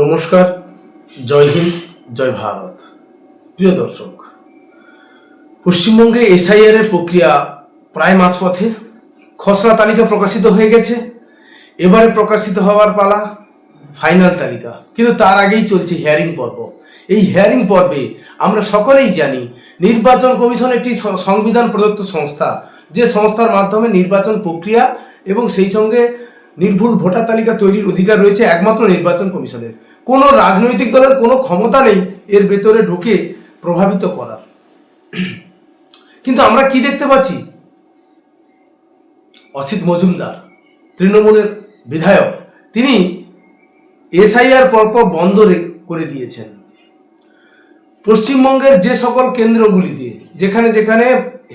নমস্কার, জয় হিন্দ, জয় ভারত। প্রিয় দর্শক, পশ্চিমবঙ্গে এসআইআর এর প্রক্রিয়া প্রায় মাঝপথে। খসড়া তালিকা প্রকাশিত হয়ে গেছে। এবারে প্রকাশিত হওয়ার পালা ফাইনাল তালিকা। কিন্তু তার আগেই চলছে হিয়ারিং পর্ব। এই হিয়ারিং পর্বে আমরা সকলেই জানি নির্বাচন কমিশন একটি সংবিধান প্রদত্ত সংস্থা। যে সংস্থার মাধ্যমে নির্বাচন প্রক্রিয়া এবং সেই সঙ্গে নির্ভুল ভোটার তালিকা তৈরির অধিকার রয়েছে একমাত্র নির্বাচন কমিশনের। কোনো রাজনৈতিক দলের কোনো ক্ষমতা নেই এর ভেতরে ঢুকে প্রভাবিত করার। কিন্তু আমরা কি দেখতে পাচ্ছি? অসিত মজুমদার, তৃণমূলের বিধায়ক, তিনি এসআইআর পর্ব বন্ধ করে দিয়েছেন। পশ্চিমবঙ্গের যে সকল কেন্দ্রগুলিতে যেখানে যেখানে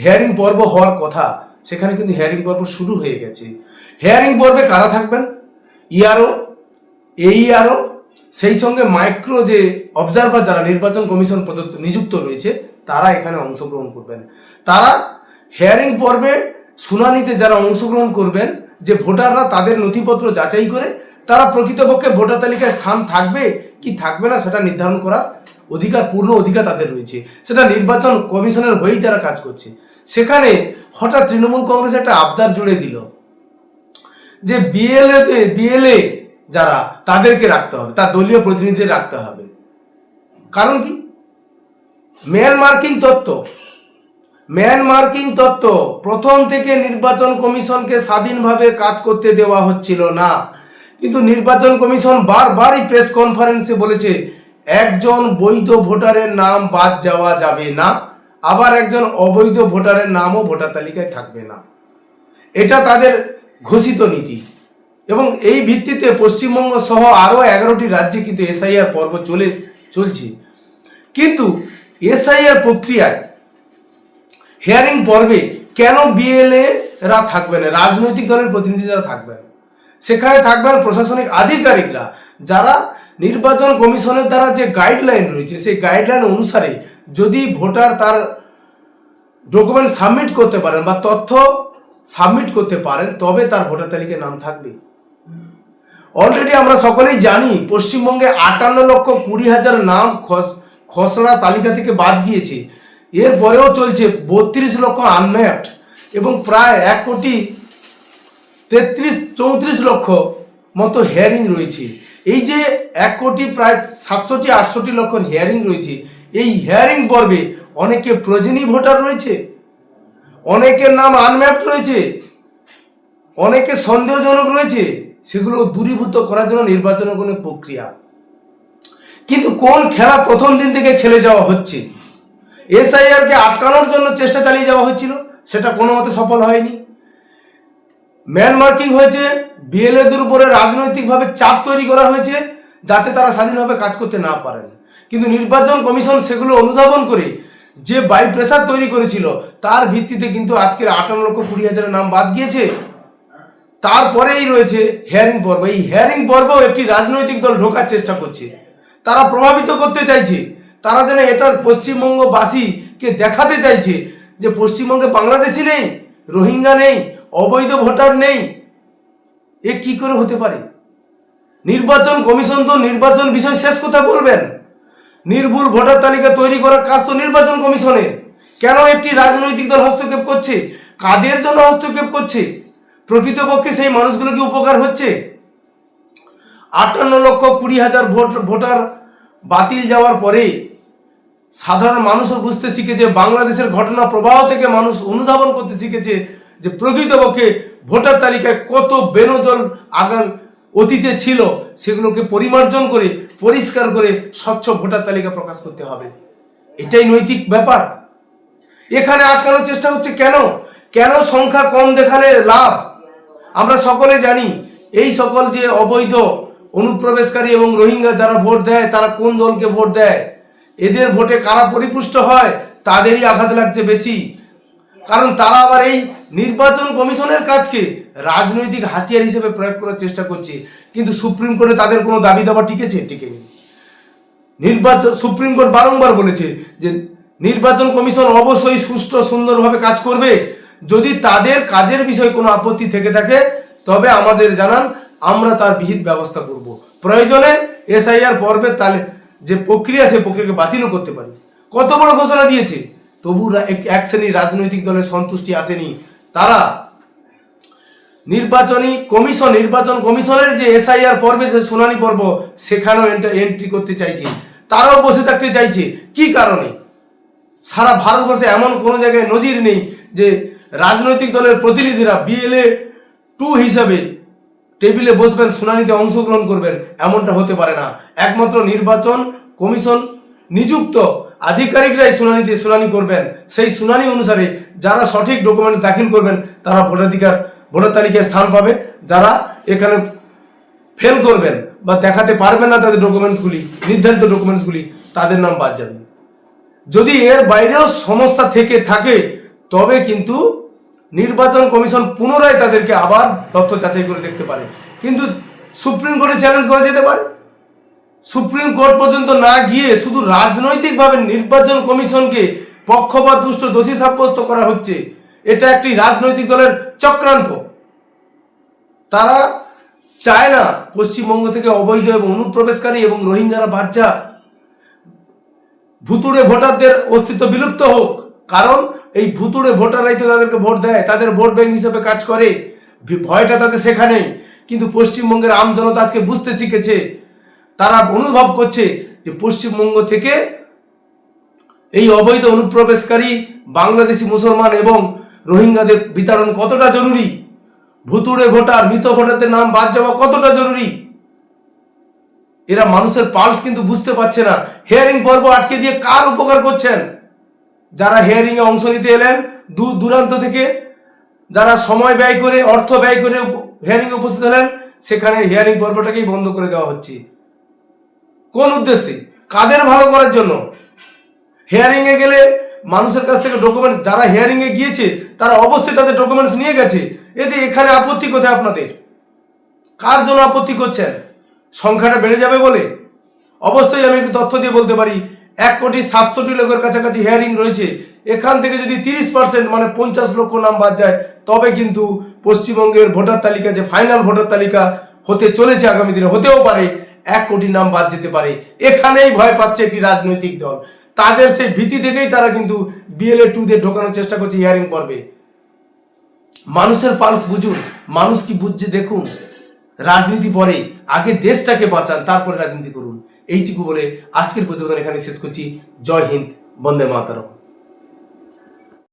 হেয়ারিং পর্ব হওয়ার কথা, সেখানে কিন্তু হেয়ারিং পর্ব শুরু হয়ে গেছে। হেয়ারিং পর্বে কারা থাকবেন? ইয়ারও এই আরও সেই সঙ্গে মাইক্রো যে অবজারভার যারা নির্বাচন কমিশন প্রদত্ত নিযুক্ত রয়েছে, তারা এখানে অংশগ্রহণ করবেন। তারা হেয়ারিং পর্বে শুনানিতে যারা অংশগ্রহণ করবেন, যে ভোটাররা তাদের নথিপত্র যাচাই করে, তারা প্রকৃতপক্ষে ভোটার তালিকায় স্থান থাকবে কি থাকবে না সেটা নির্ধারণ করার অধিকার, পূর্ণ অধিকার তাদের রয়েছে। সেটা নির্বাচন কমিশনের হয়েই তারা কাজ করছে। সেখানে হঠাৎ তৃণমূল কংগ্রেস একটা আবদার জুড়ে দিল। যে বিএলএ তে বিএলএ যারা তাদেরকে রাখতে হবে, তার দলীয় প্রতিনিধিদের রাখতে হবে। কারণ কি? ম্যান মার্কিং তত্ত্ব। ম্যান মার্কিং তত্ত্ব প্রথম থেকে নির্বাচন কমিশনকে স্বাধীনভাবে কাজ করতে দেওয়া হচ্ছিল না। কিন্তু নির্বাচন কমিশন বারবারই প্রেস কনফারেন্সে বলেছে, একজন বৈধ ভোটারের নাম বাদ যাওয়া যাবে না, আবার একজন অবৈধ ভোটারের নামও ভোটার তালিকায় থাকবে না। এটা তাদের ঘোষিত নীতি। এবং এই ভিত্তিতে পশ্চিমবঙ্গ সহ আরও এগারোটি রাজ্যে কিন্তু এসআইআর পর্ব চলে, চলছে। কিন্তু এসআইআর প্রক্রিয়ায় হিয়ারিং পর্বে কেন বিএলএ রা থাকবে না, রাজনৈতিক দলের প্রতিনিধিরা থাকবেন সেখানে থাকবেন প্রশাসনিক আধিকারিকরা যারা নির্বাচন কমিশনের দ্বারা যে গাইডলাইন রয়েছে, সেই গাইডলাইন অনুসারে যদি ভোটার তার ডকুমেন্ট সাবমিট করতে পারেন বা তথ্য সাবমিট করতে পারেন, তবে তার ভোটার তালিকায় নাম থাকবে। অলরেডি আমরা সকলেই জানি, পশ্চিমবঙ্গে আটান্ন লক্ষ কুড়ি হাজার নাম খস- খসড়া তালিকা থেকে বাদ গিয়েছে। এরপরেও চলছে বত্রিশ লক্ষ আনম্যাপড এবং প্রায় এক কোটি তেত্রিশ, চৌত্রিশ লক্ষ মতো হেয়ারিং রয়েছে। এই যে এক কোটি প্রায় সাতষট্টি, আটষট্টি লক্ষ হেয়ারিং রয়েছে, এই হেয়ারিং পর্বে অনেকে প্রজনী ভোটার রয়েছে। অনেকের নাম আনম্যাপড রয়েছে, অনেকে সন্দেহজনক রয়েছে, সেগুলো দূরীভূত করার জন্য নির্বাচনের কোনো প্রক্রিয়া। কিন্তু কোন খেলা প্রথম দিন থেকে খেলে যাওয়া হচ্ছে? এসআইআর কে আটকানোর জন্য চেষ্টা চালিয়ে যাওয়া হচ্ছিল, সেটা কোনো মতে সফল হয়নি। ম্যান মার্কিং হয়েছে বিএলএদের উপরে রাজনৈতিকভাবে চাপ তৈরি করা হয়েছে, যাতে তারা স্বাধীনভাবে কাজ করতে না পারেন। কিন্তু নির্বাচন কমিশন সেগুলো অনুধাবন করে যে বাই প্রেসার তৈরি করেছিল, তার ভিত্তিতে কিন্তু আজকের আটান্ন লক্ষ কুড়ি হাজারের নাম বাদ গিয়েছে। তারপরেই রয়েছে হেয়ারিং পর্ব। এই হেয়ারিং পর্ব একটি রাজনৈতিক দল ঢোকার চেষ্টা করছে। তারা প্রভাবিত করতে চাইছে। তারা যেন এটা পশ্চিমবঙ্গবাসীকে দেখাতে চাইছে যে পশ্চিমবঙ্গে বাংলাদেশি নেই, রোহিঙ্গা নেই, অবৈধ ভোটার নেই। এ কি করে হতে পারে? নির্বাচন কমিশন তো নির্বাচন বিষয় শেষ কথা বলবেন। নির্ভুল ভোটার তালিকা তৈরি করার কাজ তো নির্বাচন কমিশনের কেন একটি রাজনৈতিক দল হস্তক্ষেপ করছে? কাদের জন্য হস্তক্ষেপ করছে? প্রকৃতপক্ষে সেই মানুষগুলো কি উপকার হচ্ছে? আটান্ন লক্ষ কুড়ি হাজার ভোট, ভোটার বাতিল যাওয়ার পরে সাধারণ মানুষও বুঝতে শিখেছে, বাংলাদেশের ঘটনা প্রবাহ থেকে মানুষ অনুধাবন করতে শিখেছে যে প্রকৃতপক্ষে ভোটার তালিকায় কত বেনজল আগাম অতীতে ছিল, সেগুলোকে পরিমার্জন করে পরিষ্কার করে স্বচ্ছ ভোটার তালিকা প্রকাশ করতে হবে। এটাই নৈতিক ব্যাপার। এখানে আটকানোর চেষ্টা হচ্ছে কেন? কেন সংখ্যা কম দেখালে লাভ? আমরা সকলে জানি, এই সকল যে অবৈধ, অনুপ্রবেশকারী এবং রোহিঙ্গা যারা ভোট দেয়, তারা কোন দলকে ভোট দেয়? এদের ভোটে কারা পরিপুষ্ট হয়? তাদেরই আঘাত লাগছে বেশি। কারণ তারা আবার এই নির্বাচন কমিশনের কাজকে রাজনৈতিক হাতিয়ার হিসেবে প্রয়োগ করার চেষ্টা করছে। কিন্তু সুপ্রিম কোর্টে তাদের কোনো দাবি দাবা টিকেছে? টিকেনি। নির্বাচন সুপ্রিম কোর্ট বারংবার বলেছে যে নির্বাচন কমিশন অবশ্যই সুষ্ঠু, সুন্দরভাবে কাজ করবে। যদি তাদের কাজের বিষয়ে কোনো আপত্তি থেকে থাকে, তবে আমাদের জানান, আমরা তার বিহিত ব্যবস্থা করব। প্রয়োজনে এসআইআর পর্বের তালে যে প্রক্রিয়া, সে প্রক্রিয়াকে বাতিলও করতে পারি। কত বড় ঘোষণা দিয়েছে? তবু এক- শ্রেণির রাজনৈতিক দলের সন্তুষ্টি আসেনি। তারা নির্বাচনী কমিশন, নির্বাচন কমিশনের যে এসআইআর পর্বে, যে শুনানি পর্ব, সেখানেও এন্ট্রি করতে চাইছে। তারাও বসে থাকতে চাইছে। কি কারণে? সারা ভারতবর্ষে এমন কোনো জায়গায় নজির নেই যে রাজনৈতিক দলের প্রতিনিধিরা বিএলএ টু হিসাবে টেবিলে বসবেন, শুনানিতে অংশগ্রহণ করবেন, এমনটা হতে পারে না। একমাত্র নির্বাচন কমিশন নিযুক্ত আধিকারিকরাই শুনানিতে শুনানি করবেন। সেই শুনানি অনুসারে যারা সঠিক ডকুমেন্ট দাখিল করবেন, তারা ভোটাধিকার, ভোটার তালিকায় স্থান পাবে। যারা এখানে ফেল করবেন বা দেখাতে পারবেন না তাদের ডকুমেন্টসগুলি নির্ধারিত ডকুমেন্টসগুলি তাদের নাম বাদ যাবে। যদি এর বাইরেও সমস্যা থেকে থাকে, তবে কিন্তু নির্বাচন কমিশন পুনরায় তাদেরকে আবার তথ্য যাচাই করে দেখতে পারে। কিন্তু সুপ্রিম কোর্টে চ্যালেঞ্জ করা যেতে পারে। সুপ্রিম কোর্ট পর্যন্ত না গিয়ে শুধু রাজনৈতিকভাবে নির্বাচন কমিশনকে পক্ষপাত দুষ্ট দোষী সাব্যস্ত করা হচ্ছে। এটা একটি রাজনৈতিক দলের চক্রান্ত। তারা চায় না পশ্চিমবঙ্গ থেকে অবৈধ এবং অনুপ্রবেশকারী এবং রোহিঙ্গারা বাচ্চা ভুতুড়ে ভোটারদের অস্তিত্ব বিলুপ্ত হোক। কারণ এই ভুতুড়ে ভোটাররাই তো তাদেরকে ভোট দেয়, তাদের ভোট ব্যাংক হিসেবে কাজ করে। ভয়টা তাদের সেখানেই। কিন্তু পশ্চিমবঙ্গের আম জনতা আজকে বুঝতে শিখেছে তারা অনুভব করছে যে পশ্চিমবঙ্গ থেকে এই অবৈধ অনুপ্রবেশকারী, বাংলাদেশি মুসলমান এবং রোহিঙ্গাদের বিতরণ কতটা জরুরি? ভুতুড়ে ভোটার, মৃত ভোটারদের নাম বাদ যাওয়া কতটা জরুরি? এরা মানুষের পালস কিন্তু বুঝতে পারছে না। হিয়ারিং পর্ব আটকে দিয়ে কার উপকার করছেন? যারা হিয়ারিং এ অংশ নিতে এলেন, দূর দূরান্ত থেকে যারা সময় ব্যয় করে, অর্থ ব্যয় করে হিয়ারিং এ উপস্থিত হলেন, সেখানে হিয়ারিং পর্বটাকেই বন্ধ করে দেওয়া হচ্ছে। কোন উদ্দেশ্যে? কাদের ভালো করার জন্য? হিয়ারিং এ গেলে মানুষের কাছ থেকে ডকুমেন্টস যারা হিয়ারিং এ গিয়েছে, তারা অবশ্যই তাদের ডকুমেন্টস নিয়ে গেছে। এতে এখানে আপত্তি কোথায় আপনাদের? কার জন্য আপত্তি করছেন? সংখ্যাটা বেড়ে যাবে বলে? অবশ্যই আমি একটু তথ্য দিয়ে বলতে পারি, এক কোটি সাতষট্টি লোকের কাছাকাছি হিয়ারিং রয়েছে। এখান থেকে যদি তিরিশ পার্সেন্ট মানে পঞ্চাশ লক্ষ নাম বাদ যায়, তবে কিন্তু পশ্চিমবঙ্গের ভোটার তালিকা যে ফাইনাল ভোটার তালিকা হতে চলেছে আগামী দিনে, হতেও পারে। এক কোটি নাম বাদ যেতে পারে। এখানেই ভয় পাচ্ছে একটি রাজনৈতিক দল। তাদের সেই ভীতি থেকেই তারা কিন্তু বিএলএ টু দিয়ে ঢোকানোর চেষ্টা করছে হিয়ারিং পর্বে। মানুষের পালস বুঝুন, মানুষ কি বুঝছে দেখুন। রাজনীতি পরে, আগে দেশটাকে বাঁচান, তারপরে রাজনীতি করুন। এইটুকু বলে আজকের প্রতিবেদন এখানে শেষ করছি। জয় হিন্দ, বন্দে মাতারম।